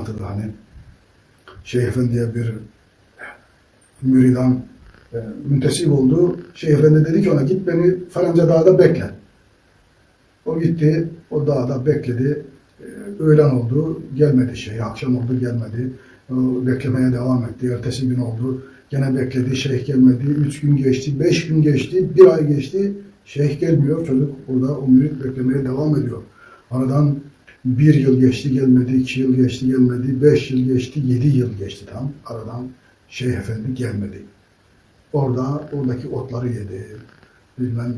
anlatırdı hani. Şeyh Efendi'ye bir müridan e, müntesip oldu. Şeyh Efendi dedi ki ona git beni falanca dağda bekle. O gitti, o dağda bekledi. E, öğlen oldu, gelmedi şey. Akşam oldu, gelmedi. O beklemeye devam etti. Ertesi gün oldu. Gene bekledi, şeyh gelmedi. Üç gün geçti, beş gün geçti, bir ay geçti. Şeyh gelmiyor. Çocuk burada o mürit beklemeye devam ediyor. Aradan bir yıl geçti gelmedi, iki yıl geçti gelmedi, beş yıl geçti, yedi yıl geçti tam. Aradan Şeyh Efendi gelmedi. Orada, oradaki otları yedi. Bilmem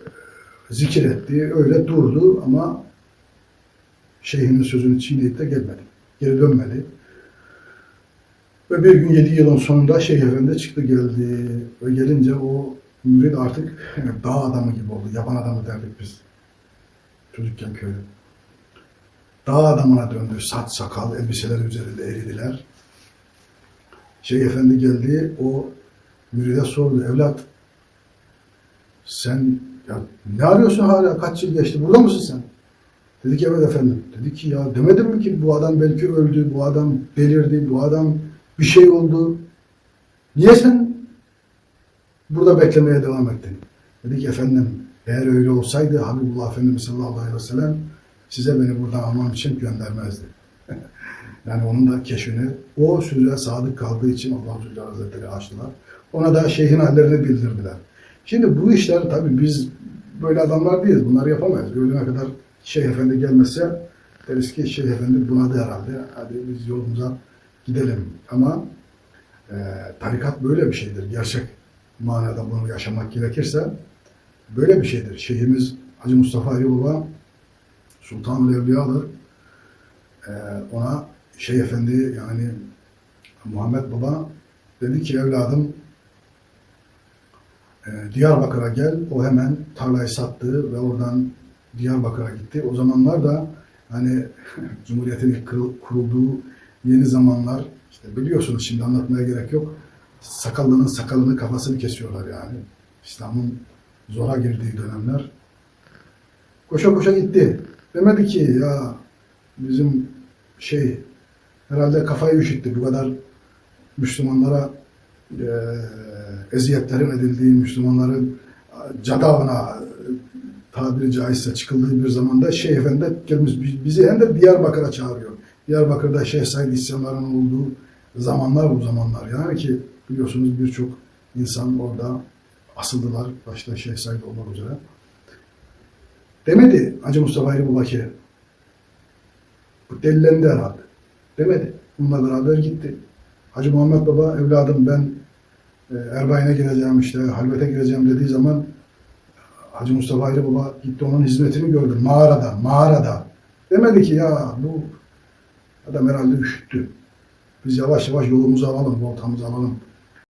e, zikir etti, öyle durdu ama şeyhinin sözünü çiğneyip de gelmedi. Geri dönmedi. Ve bir gün yedi yılın sonunda Şeyh Efendi çıktı geldi. Ve gelince o mürid artık dağ adamı gibi oldu. Yaban adamı derdik biz. Çocukken köyde. Dağ adamına döndü. Saç, sakal, elbiseler üzerinde eridiler. Şeyh Efendi geldi. O müride sordu. Evlat sen ya ne arıyorsun hala? Kaç yıl geçti? Burada mısın sen? Dedi ki evet efendim. Dedi ki ya demedim mi ki bu adam belki öldü, bu adam delirdi, bu adam bir şey oldu. Niye sen burada beklemeye devam ettin? Dedi ki efendim eğer öyle olsaydı Habibullah Efendimiz sallallahu aleyhi ve sellem size beni buradan almam için göndermezdi. yani onun da keşfini o söze sadık kaldığı için Allah Zülcelal Hazretleri açtılar. Ona da şeyhin hallerini bildirdiler. Şimdi bu işler tabii biz böyle adamlar değiliz. Bunları yapamayız. Öğlene kadar Şeyh Efendi gelmezse deriz ki Şeyh Efendi bunadı herhalde. Hadi biz yolumuza gidelim. Ama e, tarikat böyle bir şeydir. Gerçek manada bunu yaşamak gerekirse böyle bir şeydir. Şeyhimiz Hacı Mustafa Ali Baba Sultan Evliya'dır. E, ona Şeyh Efendi yani Muhammed Baba dedi ki evladım e, Diyarbakır'a gel. O hemen tarlayı sattı ve oradan Diyarbakır'a gitti. O zamanlar da hani Cumhuriyet'in ilk kurulduğu yeni zamanlar işte biliyorsunuz şimdi anlatmaya gerek yok. Sakallının sakalını kafasını kesiyorlar yani. İslam'ın zora girdiği dönemler. Koşa koşa gitti. Demedi ki ya bizim şey herhalde kafayı üşüttü. Bu kadar Müslümanlara e, eziyetlerin edildiği, Müslümanların cadavına tabiri caizse çıkıldığı bir zamanda Şeyh Efendi gelmiş bizi hem de Diyarbakır'a çağırıyor. Diyarbakır'da Şeyh Said isyanlarının olduğu zamanlar bu zamanlar. Yani ki biliyorsunuz birçok insan orada asıldılar. Başta Şeyh Said olmak üzere. Demedi Hacı Mustafa Baba ki bu delilendi herhalde. Demedi. Bununla beraber gitti. Hacı Muhammed Baba evladım ben e, Erbayin'e gireceğim işte halvete gireceğim dediği zaman Hacı Mustafa Ali Baba gitti onun hizmetini gördü. Mağarada, mağarada. Demedi ki ya bu adam herhalde üşüttü. Biz yavaş yavaş yolumuzu alalım, voltamızı alalım.